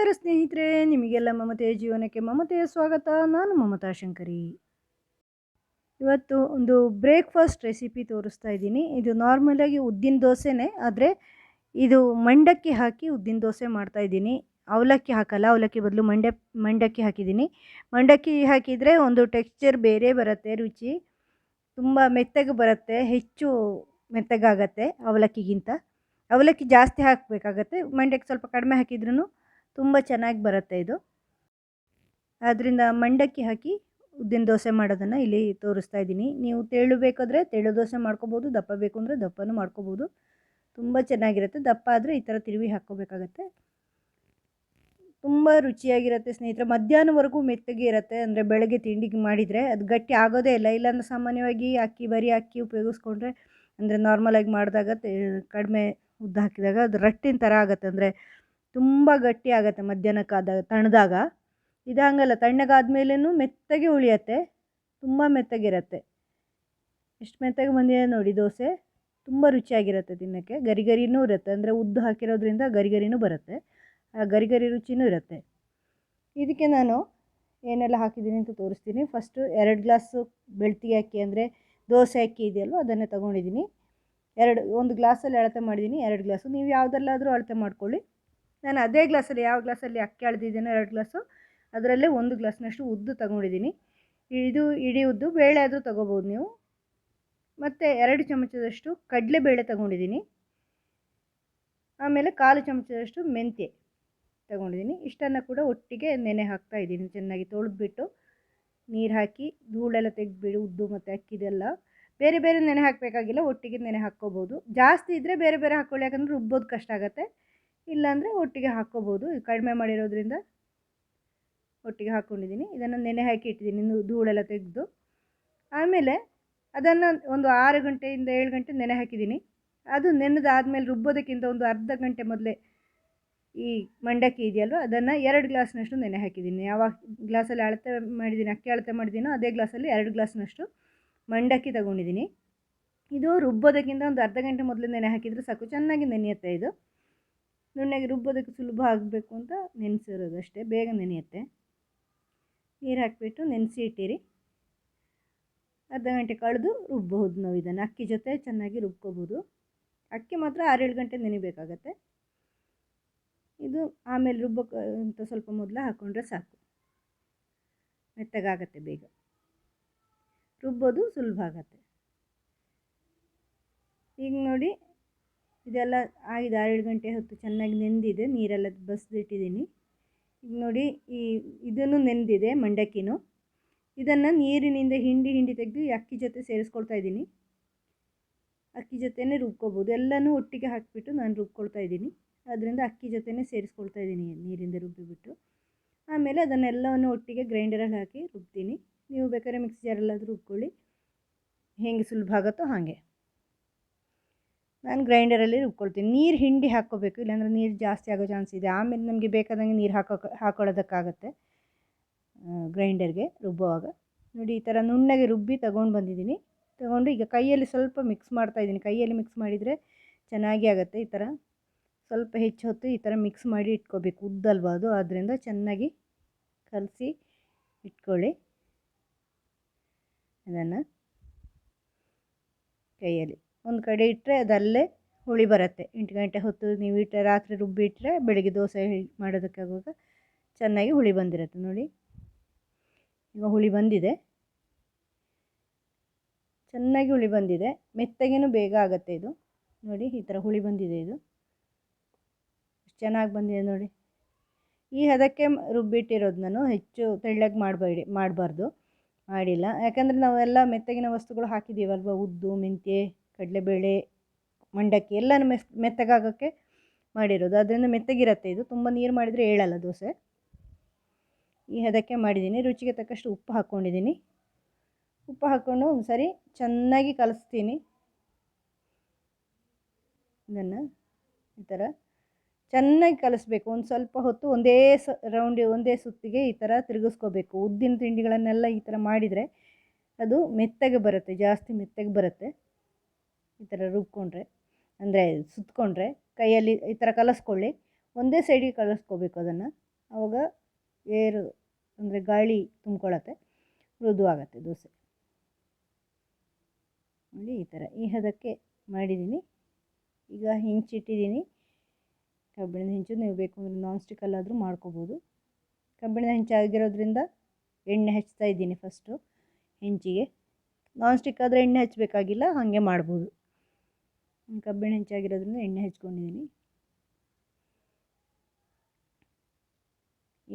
ನಮಸ್ಕಾರ ಸ್ನೇಹಿತರೆ, ನಿಮಗೆಲ್ಲ ಮಮತೆಯ ಜೀವನಕ್ಕೆ ಮಮತೆಯ ಸ್ವಾಗತ. ನಾನು ಮಮತಾ ಶಂಕರಿ. ಇವತ್ತು ಒಂದು ಬ್ರೇಕ್ಫಾಸ್ಟ್ ರೆಸಿಪಿ ತೋರಿಸ್ತಾ ಇದ್ದೀನಿ. ಇದು ನಾರ್ಮಲಾಗಿ ಉದ್ದಿನ ದೋಸೆನೇ, ಆದರೆ ಇದು ಮಂಡಕ್ಕಿ ಹಾಕಿ ಉದ್ದಿನ ದೋಸೆ ಮಾಡ್ತಾ ಇದ್ದೀನಿ. ಅವಲಕ್ಕಿ ಹಾಕಲ್ಲ, ಅವಲಕ್ಕಿ ಬದಲು ಮಂಡ್ಯ ಮಂಡಕ್ಕಿ ಹಾಕಿದ್ದೀನಿ. ಮಂಡಕ್ಕಿ ಹಾಕಿದರೆ ಒಂದು ಟೆಕ್ಸ್ಚರ್ ಬೇರೆ ಬರುತ್ತೆ, ರುಚಿ ತುಂಬ ಮೆತ್ತಗೆ ಬರುತ್ತೆ, ಹೆಚ್ಚು ಮೆತ್ತಗಾಗತ್ತೆ ಅವಲಕ್ಕಿಗಿಂತ. ಅವಲಕ್ಕಿ ಜಾಸ್ತಿ ಹಾಕಬೇಕಾಗತ್ತೆ ಮಂಡ್ಯಕ್ಕೆ ಸ್ವಲ್ಪ ಕಡಿಮೆ ಹಾಕಿದ್ರೂ ತುಂಬ ಚೆನ್ನಾಗಿ ಬರುತ್ತೆ ಇದು. ಆದ್ದರಿಂದ ಮಂಡಕ್ಕಿ ಹಾಕಿ ಉದ್ದಿನ ದೋಸೆ ಮಾಡೋದನ್ನು ಇಲ್ಲಿ ತೋರಿಸ್ತಾ ಇದ್ದೀನಿ. ನೀವು ತೆಳು ಬೇಕಾದರೆ ತೆಳು ದೋಸೆ ಮಾಡ್ಕೋಬೋದು, ದಪ್ಪ ಬೇಕು ಅಂದರೆ ದಪ್ಪನೂ ಮಾಡ್ಕೋಬೋದು. ತುಂಬ ಚೆನ್ನಾಗಿರುತ್ತೆ. ದಪ್ಪ ಆದರೆ ಈ ಥರ ತಿರುವಿ ಹಾಕ್ಕೋಬೇಕಾಗತ್ತೆ. ತುಂಬ ರುಚಿಯಾಗಿರುತ್ತೆ ಸ್ನೇಹಿತರೆ. ಮಧ್ಯಾಹ್ನವರೆಗೂ ಮೆತ್ತಗೆ ಇರುತ್ತೆ ಅಂದರೆ ಬೆಳಗ್ಗೆ ತಿಂಡಿಗೆ ಮಾಡಿದರೆ ಅದು ಗಟ್ಟಿ ಆಗೋದೇ ಇಲ್ಲ. ಇಲ್ಲಾಂದ್ರೆ ಸಾಮಾನ್ಯವಾಗಿ ಅಕ್ಕಿ, ಬರೀ ಅಕ್ಕಿ ಉಪಯೋಗಿಸ್ಕೊಂಡ್ರೆ ಅಂದರೆ ನಾರ್ಮಲಾಗಿ ಮಾಡಿದಾಗ ಕಡಿಮೆ ಉದ್ದ ಹಾಕಿದಾಗ ಅದು ರಟ್ಟಿನ ಥರ ಆಗುತ್ತೆ. ಅಂದರೆ ತುಂಬ ಗಟ್ಟಿ ಆಗುತ್ತೆ ಮಧ್ಯಾಹ್ನಕ್ಕಾದಾಗ ತಣ್ಣದಾಗ ಇದು ಹಂಗಲ್ಲ ತಣ್ಣಗಾದ್ಮೇಲೂ ಮೆತ್ತಗೆ ಉಳಿಯತ್ತೆ, ತುಂಬ ಮೆತ್ತಗಿರತ್ತೆ. ಎಷ್ಟು ಮೆತ್ತಗೆ ಬಂದಿದೆ ನೋಡಿ ದೋಸೆ, ತುಂಬ ರುಚಿಯಾಗಿರುತ್ತೆ ತಿನ್ನೋಕ್ಕೆ. ಗರಿ ಗರಿನೂ ಇರುತ್ತೆ, ಅಂದರೆ ಉದ್ದು ಹಾಕಿರೋದ್ರಿಂದ ಗರಿ ಗರಿನೂ ಬರುತ್ತೆ, ಆ ಗರಿ ಗರಿ ರುಚಿನೂ ಇರುತ್ತೆ. ಇದಕ್ಕೆ ನಾನು ಏನೆಲ್ಲ ಹಾಕಿದ್ದೀನಿ ಅಂತ ತೋರಿಸ್ತೀನಿ. ಫಸ್ಟು ಎರಡು ಗ್ಲಾಸು ಬೆಳ್ತಿಗೆ ಅಕ್ಕಿ, ಅಂದರೆ ದೋಸೆ ಅಕ್ಕಿ ಇದೆಯಲ್ವ, ಅದನ್ನೇ ತೊಗೊಂಡಿದ್ದೀನಿ. ಎರಡು, ಒಂದು ಗ್ಲಾಸಲ್ಲಿ ಅಳತೆ ಮಾಡಿದ್ದೀನಿ, ಎರಡು ಗ್ಲಾಸು. ನೀವು ಯಾವುದಲ್ಲಾದರೂ ಅಳತೆ ಮಾಡ್ಕೊಳ್ಳಿ. ನಾನು ಅದೇ ಗ್ಲಾಸಲ್ಲಿ ಯಾವ ಗ್ಲಾಸಲ್ಲಿ ಅಕ್ಕಿ ಅಳ್ದಿದ್ದೀನೋ ಎರಡು ಗ್ಲಾಸು, ಅದರಲ್ಲೇ ಒಂದು ಗ್ಲಾಸ್ನಷ್ಟು ಉದ್ದು ತಗೊಂಡಿದ್ದೀನಿ. ಇದು ಇಡೀ ಉದ್ದು ಬೇಳೆ ಆದರೂ ತಗೋಬೋದು ನೀವು. ಮತ್ತು ಎರಡು ಚಮಚದಷ್ಟು ಕಡಲೆಬೇಳೆ ತಗೊಂಡಿದ್ದೀನಿ. ಆಮೇಲೆ ಕಾಲು ಚಮಚದಷ್ಟು ಮೆಂತ್ಯ ತಗೊಂಡಿದ್ದೀನಿ. ಇಷ್ಟನ್ನು ಕೂಡ ಒಟ್ಟಿಗೆ ನೆನೆ ಹಾಕ್ತಾ ಇದ್ದೀನಿ. ಚೆನ್ನಾಗಿ ತೊಳೆದ್ಬಿಟ್ಟು ನೀರು ಹಾಕಿ ಧೂಳೆಲ್ಲ ತೆಗೆದುಬಿಡಿ, ಉದ್ದು ಮತ್ತು ಅಕ್ಕಿದೆಲ್ಲ ಬೇರೆ ಬೇರೆ ನೆನೆ ಹಾಕಬೇಕಾಗಿಲ್ಲ, ಒಟ್ಟಿಗೆ ನೆನೆ ಹಾಕ್ಕೋಬೋದು. ಜಾಸ್ತಿ ಇದ್ದರೆ ಬೇರೆ ಬೇರೆ ಹಾಕ್ಕೊಳ್ಳಿ ಯಾಕಂದರೆ ರುಬ್ಬೋದು ಕಷ್ಟ ಆಗುತ್ತೆ. ಇಲ್ಲಾಂದರೆ ಒಟ್ಟಿಗೆ ಹಾಕ್ಕೋಬೋದು ಕಡಿಮೆ ಮಾಡಿರೋದ್ರಿಂದ ಒಟ್ಟಿಗೆ ಹಾಕ್ಕೊಂಡಿದ್ದೀನಿ ಇದನ್ನು ನೆನೆ ಹಾಕಿ ಇಟ್ಟಿದ್ದೀನಿ ಇನ್ನು ಧೂಳೆಲ್ಲ ತೆಗೆದು. ಆಮೇಲೆ ಅದನ್ನು ಒಂದು ಆರು ಗಂಟೆಯಿಂದ ಏಳು ಗಂಟೆ ನೆನೆ ಹಾಕಿದ್ದೀನಿ ಅದು ನೆನೆದಾದ್ಮೇಲೆ ರುಬ್ಬೋದಕ್ಕಿಂತ ಒಂದು ಅರ್ಧ ಗಂಟೆ ಮೊದಲೇ ಈ ಮಂಡಕ್ಕಿ ಇದೆಯಲ್ವ, ಅದನ್ನು ಎರಡು ಗ್ಲಾಸ್ನಷ್ಟು ನೆನೆ ಹಾಕಿದ್ದೀನಿ ಯಾವ ಗ್ಲಾಸಲ್ಲಿ ಅಳತೆ ಮಾಡಿದ್ದೀನಿ ಅಕ್ಕಿ ಅಳತೆ ಮಾಡಿದ್ದೀನೋ ಅದೇ ಗ್ಲಾಸಲ್ಲಿ ಎರಡು ಗ್ಲಾಸ್ನಷ್ಟು ಮಂಡಕ್ಕಿ ತಗೊಂಡಿದ್ದೀನಿ ಇದು ರುಬ್ಬೋದಕ್ಕಿಂತ ಒಂದು ಅರ್ಧ ಗಂಟೆ ಮೊದಲು ನೆನೆ ಹಾಕಿದರೆ ಸಾಕು. ಚೆನ್ನಾಗಿ ನೆನೆಯುತ್ತೆ ಇದು. ನುಣ್ಣಗೆ ರುಬ್ಬೋದಕ್ಕೆ ಸುಲಭ ಆಗಬೇಕು ಅಂತ ನೆನೆಸಿರೋದು ಅಷ್ಟೇ. ಬೇಗ ನೆನೆಯುತ್ತೆ. ನೀರು ಹಾಕಿಬಿಟ್ಟು ನೆನೆಸಿ ಇಟ್ಟಿರಿ. ಅರ್ಧ ಗಂಟೆ ಕಳೆದು ರುಬ್ಬಹುದು ನಾವು ಇದನ್ನು. ಅಕ್ಕಿ ಜೊತೆ ಚೆನ್ನಾಗಿ ರುಬ್ಕೋಬೋದು ಅಕ್ಕಿ ಮಾತ್ರ ಆರೇಳು ಗಂಟೆ ನೆನಿಬೇಕಾಗತ್ತೆ. ಇದು ಆಮೇಲೆ ರುಬ್ಬಕ್ಕೆ ಅಂತ ಸ್ವಲ್ಪ ಮೊದಲು ಹಾಕ್ಕೊಂಡ್ರೆ ಸಾಕು. ಮೆತ್ತಗಾಗತ್ತೆ ಬೇಗ. ರುಬ್ಬೋದು ಸುಲಭ ಆಗತ್ತೆ. ಈಗ ನೋಡಿ ಇದೆಲ್ಲ ಆಗಿದೆ. ಆರೇಳು ಗಂಟೆ ಹೊತ್ತು ಚೆನ್ನಾಗಿ ನೆಂದಿದೆ. ನೀರೆಲ್ಲ ಬಸ್ದಿಟ್ಟಿದ್ದೀನಿ. ಈಗ ನೋಡಿ, ಈ ಇದನ್ನು ನೆಂದಿದೆ ಮಂಡಕ್ಕಿನೂ. ಇದನ್ನು ನೀರಿನಿಂದ ಹಿಂಡಿ ಹಿಂಡಿ ತೆಗೆದು ಅಕ್ಕಿ ಜೊತೆ ಸೇರಿಸ್ಕೊಳ್ತಾ ಇದ್ದೀನಿ. ಅಕ್ಕಿ ಜೊತೆನೇ ರುಬ್ಕೋಬೋದು. ಎಲ್ಲನೂ ಒಟ್ಟಿಗೆ ಹಾಕಿಬಿಟ್ಟು ನಾನು ರುಬ್ಕೊಳ್ತಾ ಇದ್ದೀನಿ. ಅದರಿಂದ ಅಕ್ಕಿ ಜೊತೆನೇ ಸೇರಿಸ್ಕೊಳ್ತಾ ಇದ್ದೀನಿ ನೀರಿಂದ ರುಬ್ಬಿಬಿಟ್ಟು. ಆಮೇಲೆ ಅದನ್ನೆಲ್ಲವನ್ನು ಒಟ್ಟಿಗೆ ಗ್ರೈಂಡರಲ್ಲಿ ಹಾಕಿ ರುಬ್ತೀನಿ. ನೀವು ಬೇಕಾದ್ರೆ ಮಿಕ್ಸಿ ಜಾರಲ್ಲಾದರೂ ರುಬ್ಕೊಳ್ಳಿ. ಹೆಂಗೆ ಸುಲಭ ಆಗುತ್ತೋ ಹಾಗೆ. ನಾನು ಗ್ರೈಂಡರಲ್ಲಿ ರುಬ್ಕೊಳ್ತೀನಿ. ನೀರು ಹಿಂಡಿ ಹಾಕ್ಕೋಬೇಕು. ಇಲ್ಲಾಂದರೆ ನೀರು ಜಾಸ್ತಿ ಆಗೋ ಚಾನ್ಸ್ ಇದೆ. ಆಮೇಲೆ ನಮಗೆ ಬೇಕಾದಂಗೆ ನೀರು ಹಾಕೋ ಹಾಕೊಳ್ಳೋದಕ್ಕಾಗತ್ತೆ. ಗ್ರೈಂಡರ್ಗೆ ರುಬ್ಬುವಾಗ. ನೋಡಿ, ಈ ಥರ ನುಣ್ಣಗೆ ರುಬ್ಬಿ ತಗೊಂಡು ಬಂದಿದ್ದೀನಿ. ತಗೊಂಡು ಈಗ ಕೈಯಲ್ಲಿ ಸ್ವಲ್ಪ ಮಿಕ್ಸ್ ಮಾಡ್ತಾಯಿದ್ದೀನಿ ಕೈಯಲ್ಲಿ ಮಿಕ್ಸ್ ಮಾಡಿದರೆ ಚೆನ್ನಾಗಿ ಆಗುತ್ತೆ ಈ ಥರ ಸ್ವಲ್ಪ ಹೆಚ್ಚು ಹೊತ್ತು ಈ ಥರ ಮಿಕ್ಸ್ ಮಾಡಿ ಇಟ್ಕೋಬೇಕು. ಉದ್ದಲ್ವ ಅದು? ಆದ್ದರಿಂದ ಚೆನ್ನಾಗಿ ಕಲಸಿ ಇಟ್ಕೊಳ್ಳಿ. ಅದನ್ನು ಕೈಯಲ್ಲಿ. ಒಂದು ಕಡೆ ಇಟ್ಟರೆ ಅದಲ್ಲೇ ಹುಳಿ ಬರುತ್ತೆ. ಎಂಟು ಗಂಟೆ ಹೊತ್ತು ನೀವು ಇಟ್ಟರೆ ರಾತ್ರಿ ರುಬ್ಬಿ ಇಟ್ಟರೆ ಬೆಳಿಗ್ಗೆ ದೋಸೆ ಮಾಡೋದಕ್ಕಾಗುವಾಗ ಚೆನ್ನಾಗಿ ಹುಳಿ ಬಂದಿರುತ್ತೆ ನೋಡಿ. ಈಗ ಹುಳಿ ಬಂದಿದೆ. ಚೆನ್ನಾಗಿ ಹುಳಿ ಬಂದಿದೆ. ಮೆತ್ತಗೇನು ಬೇಗ ಆಗುತ್ತೆ ಇದು. ನೋಡಿ ಈ ಥರ ಹುಳಿ ಬಂದಿದೆ ಇದು. ಚೆನ್ನಾಗಿ ಬಂದಿದೆ ನೋಡಿ. ಈ ಹದಕ್ಕೆ ರುಬ್ಬಿಟ್ಟಿರೋದು ನಾನು ಹೆಚ್ಚು ತೆಳ್ಳಗೆ ಮಾಡಬೇಡಿ, ಮಾಡಬಾರ್ದು. ಮಾಡಿಲ್ಲ. ಯಾಕಂದರೆ ನಾವೆಲ್ಲ ಮೆತ್ತಗಿನ ವಸ್ತುಗಳು ಹಾಕಿದ್ದೀವಲ್ವ? ಉದ್ದು, ಮೆಂತ್ಯ. ಕಡಲೆಬೇಳೆ, ಮಂಡಕ್ಕಿ ಎಲ್ಲನೂ ಮೆಸ್, ಮೆತ್ತಗಾಗೋಕ್ಕೆ ಮಾಡಿರೋದು. ಅದರಿಂದ ಮೆತ್ತಗಿರುತ್ತೆ ಇದು. ತುಂಬ ನೀರು ಮಾಡಿದರೆ ಹೇಳಲ್ಲ ದೋಸೆ. ಈ ಹದಕ್ಕೆ ಮಾಡಿದ್ದೀನಿ. ರುಚಿಗೆ ತಕ್ಕಷ್ಟು ಉಪ್ಪು ಹಾಕ್ಕೊಂಡಿದ್ದೀನಿ ಉಪ್ಪು ಹಾಕ್ಕೊಂಡು ಒಂದು ಸರಿ ಚೆನ್ನಾಗಿ ಕಲಿಸ್ತೀನಿ. ಇದನ್ನು ಈ ಥರ ಚೆನ್ನಾಗಿ ಕಲಿಸ್ಬೇಕು. ಒಂದು ಸ್ವಲ್ಪ ಹೊತ್ತು ಒಂದೇ ಸ ರೌಂಡ್ ಒಂದೇ ಸುತ್ತಿಗೆ ಈ ಥರ ತಿರುಗಿಸ್ಕೋಬೇಕು. ಉದ್ದಿನ ತಿಂಡಿಗಳನ್ನೆಲ್ಲ ಈ ಥರ ಮಾಡಿದರೆ ಅದು ಮೆತ್ತಗೆ ಬರುತ್ತೆ. ಜಾಸ್ತಿ ಮೆತ್ತಗೆ ಬರುತ್ತೆ. ಈ ಥರ ರುಬ್ಕೊಂಡ್ರೆ, ಅಂದರೆ ಸುತ್ತಕೊಂಡ್ರೆ ಕೈಯಲ್ಲಿ ಈ ಥರ ಕಲಸ್ಕೊಳ್ಳಿ. ಒಂದೇ ಸೈಡಿಗೆ ಕಲಸ್ಕೋಬೇಕು ಅದನ್ನು. ಆವಾಗ ಏರು, ಅಂದರೆ ಗಾಳಿ ತುಂಬ್ಕೊಳತ್ತೆ, ಮೃದು ಆಗುತ್ತೆ ದೋಸೆ. ನೋಡಿ ಈ ಥರ. ಈ ಹದಕ್ಕೆ ಮಾಡಿದ್ದೀನಿ. ಈಗ ಹೆಂಚಿಟ್ಟಿದ್ದೀನಿ. ಕಬ್ಬಿಣದ ಹೆಂಚು ನೀವು ಬೇಕು ಅಂದರೆ ನಾನ್ ಸ್ಟಿಕ್ಕಲ್ಲಾದರೂ ಮಾಡ್ಕೋಬೋದು. ಕಬ್ಬಿಣದ ಹೆಂಚಾಗಿರೋದ್ರಿಂದ ಎಣ್ಣೆ ಹಚ್ತಾ ಇದ್ದೀನಿ ಫಸ್ಟು ಹೆಂಚಿಗೆ. ನಾನ್ ಸ್ಟಿಕ್ ಆದರೆ ಎಣ್ಣೆ ಹಚ್ಚಬೇಕಾಗಿಲ್ಲ ಹಾಗೆ ಮಾಡ್ಬೋದು. ಕಬ್ಬಿಣ ಹೆಚ್ಚಾಗಿರೋದ್ರಿಂದ ಎಣ್ಣೆ ಹಚ್ಕೊಂಡಿದ್ದೀನಿ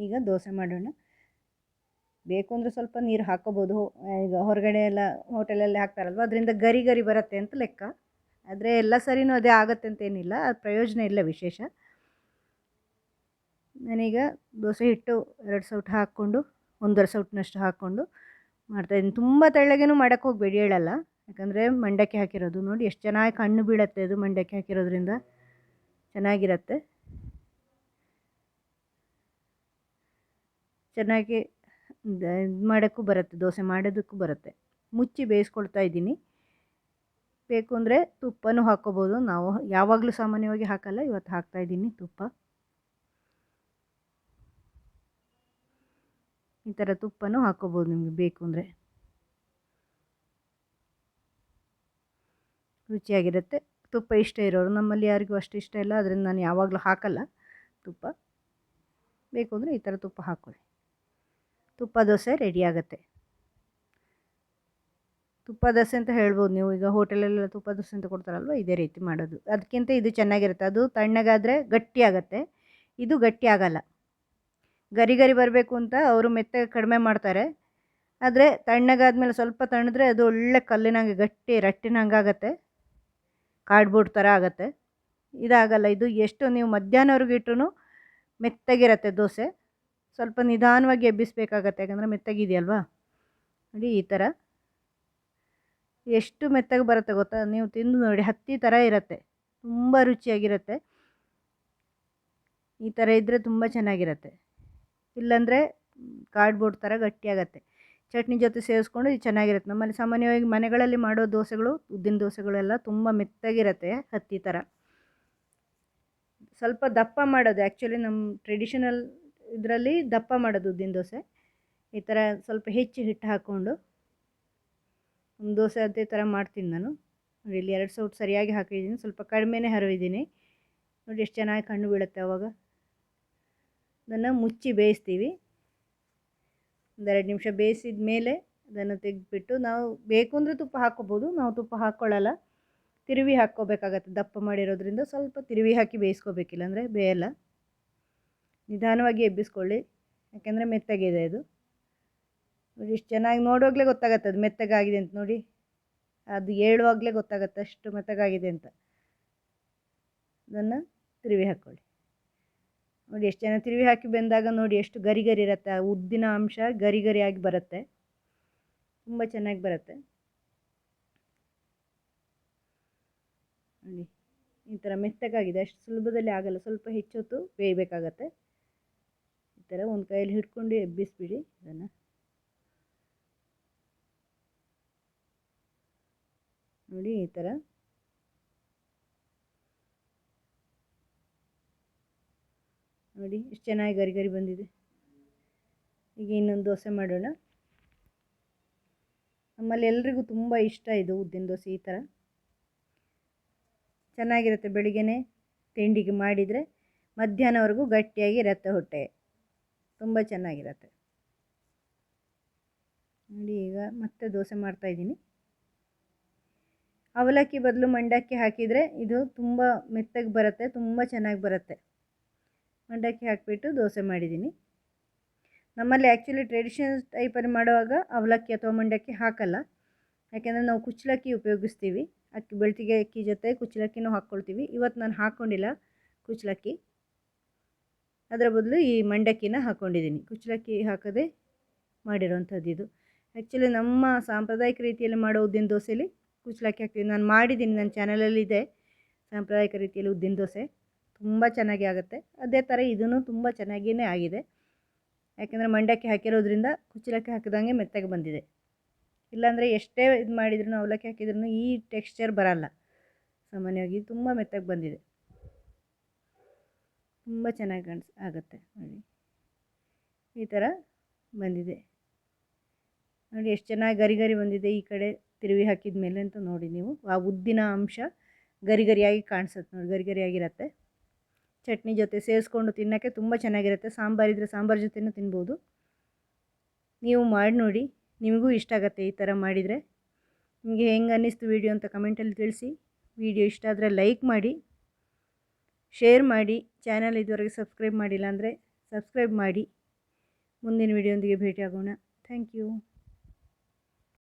ಈಗ ದೋಸೆ ಮಾಡೋಣ. ಬೇಕು ಅಂದರೆ ಸ್ವಲ್ಪ ನೀರು ಹಾಕೋಬೋದು. ಈಗ ಹೊರಗಡೆ ಎಲ್ಲ ಹೋಟೆಲಲ್ಲಿ ಹಾಕ್ತಾರಲ್ವ, ಅದರಿಂದ ಗರಿ ಗರಿ ಬರುತ್ತೆ ಅಂತ ಲೆಕ್ಕ. ಆದರೆ ಎಲ್ಲ ಸರಿನೂ ಅದೇ ಆಗುತ್ತೆ ಅಂತೇನಿಲ್ಲ ಅದು ಪ್ರಯೋಜನ ಇಲ್ಲ ವಿಶೇಷ. ನಾನೀಗ ದೋಸೆ ಹಿಟ್ಟು ಎರಡು ಸೌಟ್ ಹಾಕ್ಕೊಂಡು, ಒಂದೂವರೆ ಸೌಟ್ನಷ್ಟು ಹಾಕ್ಕೊಂಡು ಮಾಡ್ತಾಯಿದ್ದೀನಿ ತುಂಬ ತೆಳ್ಳಗೇನು ಮಾಡೋಕ್ಕೆ ಹೋಗಬೇಡಿ, ಹೇಳಲ್ಲ. ಯಾಕಂದರೆ ಮಂಡಕ್ಕಿ ಹಾಕಿರೋದು. ನೋಡಿ ಎಷ್ಟು ಚೆನ್ನಾಗಿ ಕಣ್ಣು ಬೀಳತ್ತೆ ಅದು ಮಂಡಕ್ಕಿ ಹಾಕಿರೋದ್ರಿಂದ. ಚೆನ್ನಾಗಿರತ್ತೆ. ಚೆನ್ನಾಗಿ ಇದು ಮಾಡೋಕ್ಕೂ ಬರುತ್ತೆ, ದೋಸೆ ಮಾಡೋದಕ್ಕೂ ಬರುತ್ತೆ. ಮುಚ್ಚಿ ಬೇಯಿಸ್ಕೊಳ್ತಾ ಇದ್ದೀನಿ. ಬೇಕು ಅಂದರೆ ತುಪ್ಪನೂ ಹಾಕ್ಕೋಬೋದು ನಾವು ಯಾವಾಗಲೂ ಸಾಮಾನ್ಯವಾಗಿ ಹಾಕಲ್ಲ, ಇವತ್ತು ಹಾಕ್ತಾಯಿದ್ದೀನಿ ತುಪ್ಪ. ಈ ಥರ ತುಪ್ಪನೂ ಹಾಕ್ಕೋಬೋದು ನಿಮಗೆ ಬೇಕು ಅಂದರೆ. ರುಚಿಯಾಗಿರುತ್ತೆ. ತುಪ್ಪ ಇಷ್ಟ ಇರೋರು, ನಮ್ಮಲ್ಲಿ ಯಾರಿಗೂ ಅಷ್ಟು ಇಷ್ಟ ಇಲ್ಲ, ಅದರಿಂದ ನಾನು ಯಾವಾಗಲೂ ಹಾಕಲ್ಲ ತುಪ್ಪ. ಬೇಕು ಅಂದರೆ ಈ ಥರ ತುಪ್ಪ ಹಾಕ್ಕೊಳ್ಳಿ ತುಪ್ಪ ದೋಸೆ ರೆಡಿ ಆಗುತ್ತೆ. ತುಪ್ಪ ದೋಸೆ ಅಂತ ಹೇಳ್ಬೋದು ನೀವು, ಈಗ ಹೋಟೆಲಲ್ಲೆಲ್ಲ ತುಪ್ಪ ದೋಸೆ ಅಂತ ಕೊಡ್ತಾರಲ್ವ, ಇದೇ ರೀತಿ ಮಾಡೋದು. ಅದಕ್ಕಿಂತ ಇದು ಚೆನ್ನಾಗಿರುತ್ತೆ. ಅದು ತಣ್ಣಗಾದರೆ ಗಟ್ಟಿ ಆಗುತ್ತೆ. ಇದು ಗಟ್ಟಿ ಆಗಲ್ಲ. ಗರಿ ಗರಿ ಬರಬೇಕು ಅಂತ ಅವರು ಮೆತ್ತಗೆ ಕಡಿಮೆ ಮಾಡ್ತಾರೆ. ಆದರೆ ತಣ್ಣಗಾದ್ಮೇಲೆ ಸ್ವಲ್ಪ ತಣ್ಣಿದ್ರೆ ಅದು ಒಳ್ಳೆ ಕಲ್ಲಿನಂಗೆ ಗಟ್ಟಿ ರಟ್ಟಿನಂಗೆ ಆಗುತ್ತೆ ಕಾರ್ಡ್ಬೋರ್ಡ್ ಥರ ಆಗುತ್ತೆ. ಇದಾಗಲ್ಲ ಇದು ಎಷ್ಟು ನೀವು ಮಧ್ಯಾಹ್ನವರೆಗೂ ಇಟ್ಟರು ಮೆತ್ತಗಿರತ್ತೆ ದೋಸೆ. ಸ್ವಲ್ಪ ನಿಧಾನವಾಗಿ ಎಬ್ಬಿಸಬೇಕಾಗತ್ತೆ, ಯಾಕಂದರೆ ಮೆತ್ತಗಿದೆಯಲ್ವಾ? ನೋಡಿ ಈ ಥರ ಎಷ್ಟು ಮೆತ್ತಗೆ ಬರುತ್ತೆ ಗೊತ್ತಾ? ನೀವು ತಿಂದು ನೋಡಿ, ಹತ್ತಿ ಥರ ಇರುತ್ತೆ. ತುಂಬ ರುಚಿಯಾಗಿರುತ್ತೆ. ಈ ಥರ ಇದ್ದರೆ ತುಂಬ ಚೆನ್ನಾಗಿರುತ್ತೆ. ಇಲ್ಲಾಂದರೆ ಕಾರ್ಡ್ಬೋರ್ಡ್ ಥರ ಗಟ್ಟಿಯಾಗತ್ತೆ. ಚಟ್ನಿ ಜೊತೆ ಸೇರಿಸ್ಕೊಂಡು ಇದು ಚೆನ್ನಾಗಿರುತ್ತೆ. ನಮ್ಮಲ್ಲಿ ಸಾಮಾನ್ಯವಾಗಿ ಮನೆಗಳಲ್ಲಿ ಮಾಡೋ ದೋಸೆಗಳು, ಉದ್ದಿನ ದೋಸೆಗಳೆಲ್ಲ ತುಂಬ ಮೆತ್ತಗಿರುತ್ತೆ ಹತ್ತಿ ಥರ. ಸ್ವಲ್ಪ ದಪ್ಪ ಮಾಡೋದು ಆ್ಯಕ್ಚುಲಿ ನಮ್ಮ ಟ್ರೆಡಿಷನಲ್ ಇದರಲ್ಲಿ ದಪ್ಪ ಮಾಡೋದು ಉದ್ದಿನ ದೋಸೆ. ಈ ಥರ ಸ್ವಲ್ಪ ಹೆಚ್ಚು ಹಿಟ್ಟು ಹಾಕ್ಕೊಂಡು, ಒಂದು ದೋಸೆ ಅದೇ ಥರ ಮಾಡ್ತೀನಿ ನಾನು. ನೋಡಿ, ಇಲ್ಲಿ ಎರಡು ಸೌಟ್ ಸರಿಯಾಗಿ ಹಾಕಿದ್ದೀನಿ, ಸ್ವಲ್ಪ ಕಡಿಮೆನೇ ಹರಿವಿದ್ದೀನಿ ನೋಡಿ, ಎಷ್ಟು ಚೆನ್ನಾಗಿ ಕಣ್ಣು ಬೀಳುತ್ತೆ ಅವಾಗ. ಅದನ್ನು ಮುಚ್ಚಿ ಬೇಯಿಸ್ತೀವಿ. ಒಂದೆರಡು ನಿಮಿಷ ಬೇಯಿಸಿದ ಮೇಲೆ ಅದನ್ನು ತೆಗೆದುಬಿಟ್ಟು ನಾವು ಬೇಕು ಅಂದರೆ ತುಪ್ಪ ಹಾಕ್ಕೋಬೋದು, ನಾವು ತುಪ್ಪ ಹಾಕ್ಕೊಳ್ಳಲ್ಲ. ತಿರುವಿ ಹಾಕ್ಕೋಬೇಕಾಗತ್ತೆ. ದಪ್ಪ ಮಾಡಿರೋದ್ರಿಂದ ಸ್ವಲ್ಪ ತಿರುವಿ ಹಾಕಿ ಬೇಯಿಸ್ಕೋಬೇಕಿಲ್ಲ ಅಂದರೆ ಬೇಯಲ್ಲ. ನಿಧಾನವಾಗಿ ಎಬ್ಬಿಸ್ಕೊಳ್ಳಿ. ಯಾಕೆಂದರೆ ಮೆತ್ತಗಿದೆ ಅದು ನೋಡಿ, ಇಷ್ಟು ಚೆನ್ನಾಗಿ ನೋಡುವಾಗಲೇ ಗೊತ್ತಾಗತ್ತೆ ಅದು ಮೆತ್ತಗಾಗಿದೆ ಅಂತ ನೋಡಿ. ಅದು ಹೇಳುವಾಗಲೇ ಗೊತ್ತಾಗತ್ತೆ ಅಷ್ಟು ಮೆತ್ತಗಾಗಿದೆ ಅಂತ. ಅದನ್ನು ತಿರುವಿ ಹಾಕ್ಕೊಳ್ಳಿ. ನೋಡಿ ಎಷ್ಟು ಜನ ತಿರುವಿ ಹಾಕಿ ಬೆಂದಾಗ ನೋಡಿ ಎಷ್ಟು ಗರಿ ಗರಿ ಇರುತ್ತೆ ಉದ್ದಿನ ಅಂಶ ಗರಿ ಗರಿಯಾಗಿ ಬರುತ್ತೆ. ತುಂಬ ಚೆನ್ನಾಗಿ ಬರುತ್ತೆ. ನೋಡಿ, ಈ ಥರ ಮೆತ್ತಗಾಗಿದೆ. ಅಷ್ಟು ಸುಲಭದಲ್ಲಿ ಆಗಲ್ಲ. ಸ್ವಲ್ಪ ಹೆಚ್ಚೊತ್ತು ಬೇಯಬೇಕಾಗತ್ತೆ. ಈ ಥರ ಒಂದು ಕೈಯಲ್ಲಿ ಹಿಡ್ಕೊಂಡು ಎಬ್ಬಿಸ್ಬಿಡಿ ಅದನ್ನು ನೋಡಿ ಈ ಥರ ನೋಡಿ ಎಷ್ಟು ಚೆನ್ನಾಗಿ ಗರಿ ಗರಿ ಬಂದಿದೆ. ಈಗ ಇನ್ನೊಂದು ದೋಸೆ ಮಾಡೋಣ. ನಮ್ಮಲ್ಲಿ ಎಲ್ರಿಗೂ ತುಂಬ ಇಷ್ಟ ಇದು ಉದ್ದಿನ ದೋಸೆ ಈ ಥರ ಚೆನ್ನಾಗಿರುತ್ತೆ ಬೆಳಿಗ್ಗೆ ತಿಂಡಿಗೆ ಮಾಡಿದರೆ ಮಧ್ಯಾಹ್ನವರೆಗೂ ಗಟ್ಟಿಯಾಗಿ ಇರುತ್ತೆ ಹೊಟ್ಟೆ ತುಂಬ ಚೆನ್ನಾಗಿರುತ್ತೆ. ನೋಡಿ, ಈಗ ಮತ್ತೆ ದೋಸೆ ಮಾಡ್ತಾಯಿದ್ದೀನಿ ಅವಲಕ್ಕಿ ಬದಲು ಮಂಡಕ್ಕಿ ಹಾಕಿದರೆ ಇದು ತುಂಬ ಮೆತ್ತಗೆ ಬರುತ್ತೆ, ತುಂಬ ಚೆನ್ನಾಗಿ ಬರುತ್ತೆ. ಮಂಡಕ್ಕಿ ಹಾಕಿಬಿಟ್ಟು ದೋಸೆ ಮಾಡಿದ್ದೀನಿ. ನಮ್ಮಲ್ಲಿ ಆ್ಯಕ್ಚುಲಿ ಟ್ರೆಡಿಷನಲ್ ಟೈಪಲ್ಲಿ ಮಾಡುವಾಗ ಅವಲಕ್ಕಿ ಅಥವಾ ಮಂಡಕ್ಕಿ ಹಾಕಲ್ಲ. ಯಾಕೆಂದರೆ ನಾವು ಕುಚ್ಚಲಕ್ಕಿ ಉಪಯೋಗಿಸ್ತೀವಿ. ಅಕ್ಕಿ ಬೆಳ್ತಿಗೆ ಅಕ್ಕಿ ಜೊತೆ ಕುಚ್ಚಲಕ್ಕಿನೂ ಹಾಕ್ಕೊಳ್ತೀವಿ. ಇವತ್ತು ನಾನು ಹಾಕ್ಕೊಂಡಿಲ್ಲ ಕುಚ್ಚಲಕ್ಕಿ. ಅದರ ಬದಲು ಈ ಮಂಡಕ್ಕಿನ ಹಾಕ್ಕೊಂಡಿದ್ದೀನಿ ಕುಚ್ಚಲಕ್ಕಿ ಹಾಕದೆ ಮಾಡಿರೋವಂಥದ್ದು ಇದು. ಆ್ಯಕ್ಚುಲಿ ನಮ್ಮ ಸಾಂಪ್ರದಾಯಿಕ ರೀತಿಯಲ್ಲಿ ಮಾಡೋ ಉದ್ದಿನ ದೋಸೆಯಲ್ಲಿ ಕುಚ್ಚಲಕ್ಕಿ ಹಾಕ್ತೀವಿ. ನಾನು ಮಾಡಿದ್ದೀನಿ. ನನ್ನ ಚಾನಲಲ್ಲಿದೆ ಸಾಂಪ್ರದಾಯಿಕ ರೀತಿಯಲ್ಲಿ ಉದ್ದಿನ ದೋಸೆ. ತುಂಬ ಚೆನ್ನಾಗಿ ಆಗುತ್ತೆ. ಅದೇ ಥರ ಇದೂ ತುಂಬ ಚೆನ್ನಾಗಿಯೇ ಆಗಿದೆ. ಯಾಕೆಂದರೆ ಮಂಡಕ್ಕಿ ಹಾಕಿರೋದ್ರಿಂದ ಕುಚ್ಚಲಕ್ಕಿ ಹಾಕಿದಂಗೆ ಮೆತ್ತಗೆ ಬಂದಿದೆ. ಇಲ್ಲಾಂದರೆ ಎಷ್ಟೇ ಇದು ಮಾಡಿದ್ರು ಅವಲಕ್ಕಿ ಹಾಕಿದ್ರೂ ಈ ಟೆಕ್ಸ್ಚರ್ ಬರಲ್ಲ. ಸಾಮಾನ್ಯವಾಗಿ ತುಂಬ ಮೆತ್ತಗೆ ಬಂದಿದೆ. ತುಂಬ ಚೆನ್ನಾಗಿ ಕಾಣಿಸ್, ಆಗುತ್ತೆ ನೋಡಿ. ಈ ಥರ ಬಂದಿದೆ. ನೋಡಿ ಎಷ್ಟು ಚೆನ್ನಾಗಿ ಗರಿ ಗರಿ ಬಂದಿದೆ ಈ ಕಡೆ ತಿರುವಿ ಹಾಕಿದ ಮೇಲೆ ಅಂತ ನೋಡಿ ನೀವು. ಆ ಉದ್ದಿನ ಅಂಶ ಗರಿ ಗರಿಯಾಗಿ ಕಾಣಿಸುತ್ತೆ ನೋಡಿ, ಗರಿ ಗರಿಯಾಗಿರುತ್ತೆ. ಚಟ್ನಿ ಜೊತೆ ಸೇರಿಸ್ಕೊಂಡು ತಿನ್ನೋಕ್ಕೆ ತುಂಬ ಚೆನ್ನಾಗಿರುತ್ತೆ. ಸಾಂಬಾರಿದ್ರೆ ಸಾಂಬಾರು ಜೊತೆನೂ ತಿನ್ಬೋದು. ನೀವು ಮಾಡಿ ನೋಡಿ, ನಿಮಗೂ ಇಷ್ಟ ಆಗುತ್ತೆ ಈ ಥರ ಮಾಡಿದರೆ. ನಿಮಗೆ ಹೆಂಗೆ ಅನ್ನಿಸ್ತು ವೀಡಿಯೋ ಅಂತ ಕಮೆಂಟಲ್ಲಿ ತಿಳಿಸಿ. ವಿಡಿಯೋ ಇಷ್ಟ ಆದರೆ ಲೈಕ್ ಮಾಡಿ, ಶೇರ್ ಮಾಡಿ ಚಾನಲ್ ಇದುವರೆಗೆ ಸಬ್ಸ್ಕ್ರೈಬ್ ಮಾಡಿಲ್ಲ ಅಂದರೆ ಸಬ್ಸ್ಕ್ರೈಬ್ ಮಾಡಿ. ಮುಂದಿನ ವಿಡಿಯೋಂದಿಗೆ ಭೇಟಿಯಾಗೋಣ. Thank you